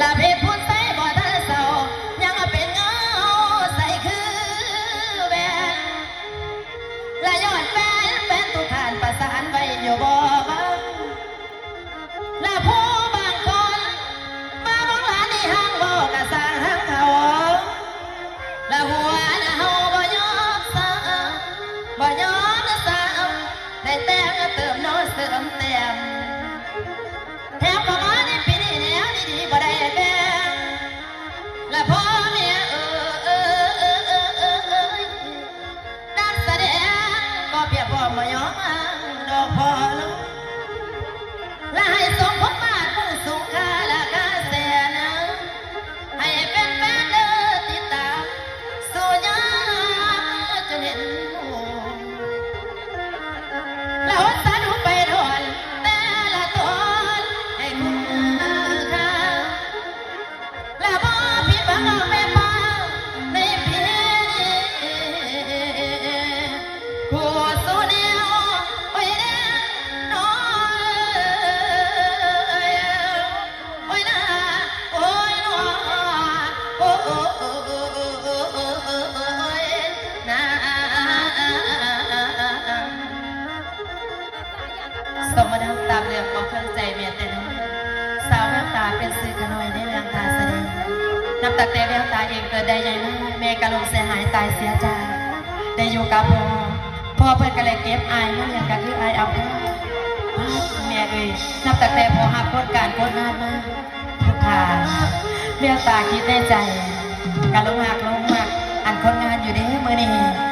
ละเรพูดใส่บ่ทันเศร้ายังเป็นเงาใส่คือแวนละยอดแฟนแฟนทุกานประสานไว้อยู่บ่บังละผู้บางคนมาบังหานในห้างบ่ละสางห้างเขาละหัวละเฮาบ่ยอมสาบ่ยอมสาได้แต่งเติมน้อเสริมเต็ม ก็เปรียอมายอมดอกพ่อลูกและให้สมพบมาตรมุ่งสูงค่าราคาแสนให้เป็นแฟนเดินติดตามสู่ยาจนเห็นหูแล้วสนุไปดอนแต่ละตอนให้คุ้มค่าและบ่ผิดหวัง น้ำตาเป็นสื่อขน้อยในเรื่องกาแสดงนับตักแต่แววตาเองเกิดได้ใหญ่น้อยแม่กะลงเสียหายตายเสียใจได้อยู่กับพ่อพ่อเพิ่นก็เลยเก็บอายมันอย่างก็คืออายเอาเด้อแม่เอ้ยนับแต่แต่พ่อหักพ้นการพ้นงานมาทุกขาเรียกตาคิดในใจการลงหักลงมากอันคนงานอยู่เด้เมือนี้